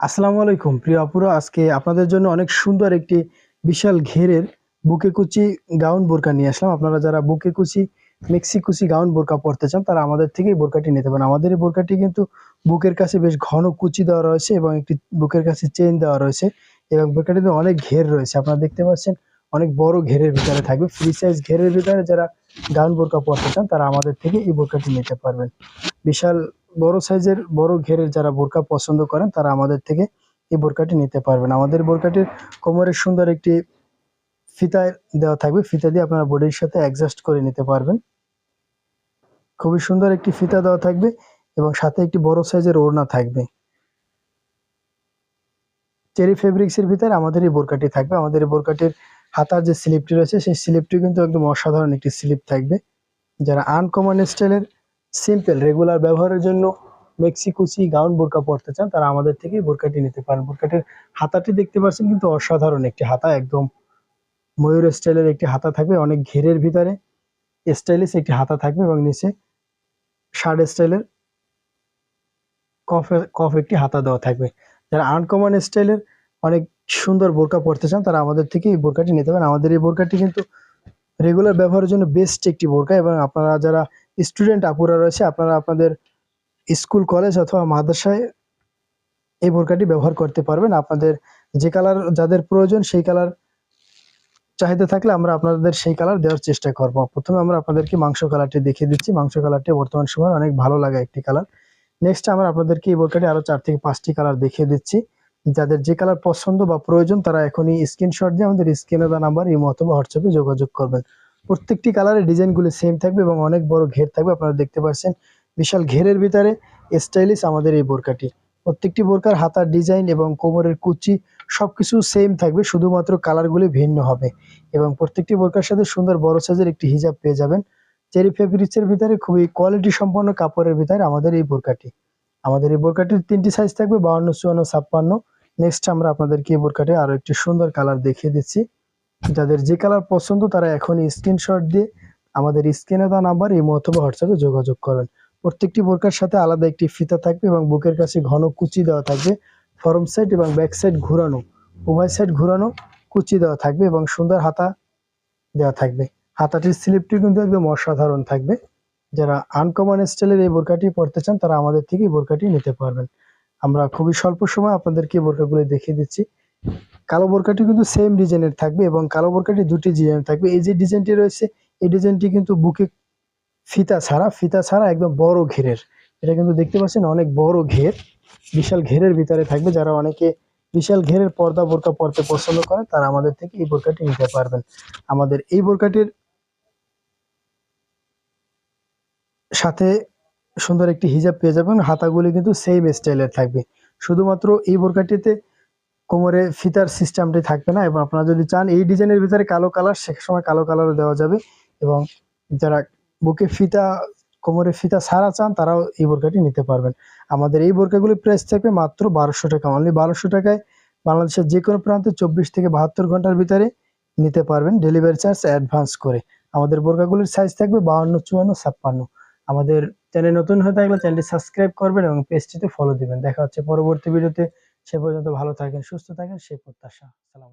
আসসালামু আলাইকুম, প্রিয় আপুরা। আজকে আপনাদের জন্য অনেক সুন্দর একটি বিশাল ঘেরের বুকে কুচি গাউন বোরকা নিয়ে আসলাম। আপনারা যারা বুকে কুচি, মেক্সি কুচি গাউন বোরকা পরতে চান, তারা আমাদের থেকেই বোরকাটি নিতে পারেন। আমাদের এই বোরকাটি কিন্তু বুকের কাছে বেশ ঘন কুচি দেওয়া রয়েছে এবং একটি বুকের কাছে চেন দেওয়া রয়েছে এবং বোরকাটিতে অনেক ঘের রয়েছে। আপনারা দেখতে পাচ্ছেন অনেক বড় ঘেরের ভিতরে থাকবে। ফ্রি সাইজ ঘেরের ভিতরে যারা গাউন বোরকা পরতে চান, তারা আমাদের থেকে এই বোরকাটি নিতে পারবেন। বিশাল বড় সাইজের, বড় ঘেরের যারা বোরকা পছন্দ করেন, তারা আমাদের থেকে এই বোরকাটি নিতে পারবেন। আমাদের বোরকাটির কোমরের সুন্দর একটি ফিতা দেওয়া থাকবে। ফিতা দিয়ে আপনারা বডির সাথে অ্যাডজাস্ট করে নিতে পারবেন। খুবই সুন্দর একটি ফিতা দেওয়া থাকবে এবং সাথে একটি বড় সাইজের ওড়না থাকবে। চেরি ফেব্রিক্সের ভিতরে আমাদের এই বোরকাটি থাকবে। আমাদের এই বোরকাটির হাতার যে স্লিপটি রয়েছে, সেই স্লিপটি কিন্তু একদম অসাধারণ একটি স্লিপ থাকবে। যারা আনকমন স্টাইলের সিম্পল রেগুলার ব্যবহারের জন্য মেক্সি কুচি গাউন বোরকা পরতে চান, তারা আমাদের থেকে বোরকাটি নিতে পারেন। বোরকাটির হাতাটি দেখতে পাচ্ছেন কিন্তু অসাধারণ একটি হাতা, একদম ময়ূর স্টাইলের একটি হাতা থাকবে, অনেক ঘেরের ভিতরে স্টাইলিশ একটি হাতা থাকবে এবং নিচে শার্ট স্টাইলের কফ কফ একটি হাতা দেওয়া থাকবে। যারা আনকমন স্টাইলের অনেক সুন্দর বোরকা পরতে চান, তারা আমাদের থেকে এই বোরকাটি নিতে পারেন। আমাদের এই বোরকাটি কিন্তু রেগুলার ব্যবহারের জন্য বেস্ট একটি বোরকা এবং আপনারা যারা স্টুডেন্ট আপুরা রয়েছে, আপনারা আপনাদের স্কুল কলেজ অথবা মাদ্রাসায় এই বোরকাটি ব্যবহার করতে পারবেন। আপনাদের যে কালার যাদের প্রয়োজন সেই কালার চাহিদা থাকলে আমরা আপনাদের সেই কালার দেওয়ার চেষ্টা করব। প্রথমে আমরা আপনাদেরকে মাংস কালারটি দেখিয়ে দিচ্ছি। মাংস কালারটি বর্তমান সময় অনেক ভালো লাগা একটি কালার নেক্সট আমরা আপনাদেরকে এই বোরকাটি আরও চার থেকে পাঁচটি কালার দেখিয়ে দিচ্ছি। যাদের যে কালার পছন্দ বা প্রয়োজন তারা এখনই স্ক্রিনশট দিয়ে আমাদের স্ক্রিনে দেওয়া নাম্বার এই অথবা হোয়াটসঅ্যাপে যোগাযোগ করবেন। প্রত্যেকটি কালারের ডিজাইনগুলি সেম থাকবে এবং অনেক বড় ঘের থাকবে, আপনারা দেখতে পাচ্ছেন। বিশাল ঘেরের ভিতরে স্টাইলিশ আমাদের এই বোরকাটি। প্রত্যেকটি বোরকার হাতার ডিজাইন এবং কোমরের কুচি সবকিছু সেম থাকবে, শুধুমাত্র কালারগুলি ভিন্ন হবে। এবং প্রত্যেকটি বোরকার সাথে সুন্দর বড় সাইজের একটি হিজাব পেয়ে যাবেন। চেরি ফেব্রিক্সের ভিতরে খুবই কোয়ালিটি সম্পন্ন কাপড়ের ভিতরে আমাদের এই বোরকাটি। আমাদের এই বোরকাটির তিনটি সাইজ থাকবে, বাউন্ন, চুয়ান্ন, ছাপ্পান্ন। নেক্সট আমরা আপনাদেরকে এই বোরকাটি আরও একটি সুন্দর কালার দেখিয়ে দিচ্ছি। যাদের যে কালার পছন্দ, তারা এখনই স্ক্রিনশট দিয়ে আমাদের স্ক্রিনে দেওয়া নাম্বার এই অথবা হোয়াটসঅ্যাপে যোগাযোগ করেন। প্রত্যেকটি বোরকার সাথে আলাদা একটি ফিতা থাকবে এবং বুকের কাছে ঘন কুচি দেওয়া থাকবে। ফরম সাইড এবং ব্যাক সাইড ঘুরানো, উভয় সাইড ঘুরানো, কুচি দেওয়া থাকবে এবং সুন্দর হাতা দেওয়া থাকবে। হাতাটির স্লিপটি কিন্তু একদম অসাধারণ থাকবে। যারা আনকমন স্টাইলের এই বোরকাটি পরতে চান, তারা আমাদের থেকে বোরকাটি নিতে পারবেন। আমরা খুবই স্বল্প সময় আপনাদেরকে বোরকাগুলো দেখিয়ে দিচ্ছি। কালো বোরকাটি কিন্তু সেম ডিজাইনের থাকবে এবং কালো বোরকাটি দুটি ডিজাইন থাকবে। এই যে ডিজাইনটি রয়েছে, এই ডিজাইনটি কিন্তু বুকে ফিতা ছাড়া ফিতা ছাড়া একদম বড় ঘেরের। এটা কিন্তু দেখতে পাচ্ছেন অনেক বড় ঘের, বিশাল ঘেরের ভিতরে থাকবে। যারা অনেকে বিশাল ঘেরের পর্দা বোরকা পরতে পছন্দ করেন, তারা আমাদের থেকে এই বোরকাটি নিতে পারবেন। আমাদের এই বোরকাটির সাথে সুন্দর একটি হিজাব পেয়ে যাবেন। হাতাগুলি কিন্তু সেম স্টাইলের থাকবে। শুধুমাত্র এই বোরকাটিতে কোমরে ফিতার সিস্টেমটি থাকবে না এবং আপনারা যদি চান, এই ডিজাইনের ভিতরে কালো কালার সে সময় কালো কালারও দেওয়া যাবে এবং যারা বুকে ফিতা, কোমরে ফিতা ছাড়া চান, তারাও এই বোরকাটি নিতে পারবেন। আমাদের এই বোরকাগুলি প্রাইস থাকবে মাত্র বারোশো টাকা। অনলি বারোশো টাকায় বাংলাদেশের যে কোনো প্রান্তে চব্বিশ থেকে বাহাত্তর ঘণ্টার ভিতরে নিতে পারবেন ডেলিভারি চার্জ অ্যাডভান্স করে। আমাদের বোরকাগুলির সাইজ থাকবে বাহান্ন, চুয়ান্ন, ছাপ্পান্ন। আমাদের চ্যানেল নতুন হয়ে থাকলে চ্যানেলটি সাবস্ক্রাইব করবেন এবং পেজটিতে ফলো দিবেন। দেখা হচ্ছে পরবর্তী ভিডিওতে সে পর্যন্ত ভালো থাকেন সুস্থ থাকেন সে প্রত্যাশা। সালাম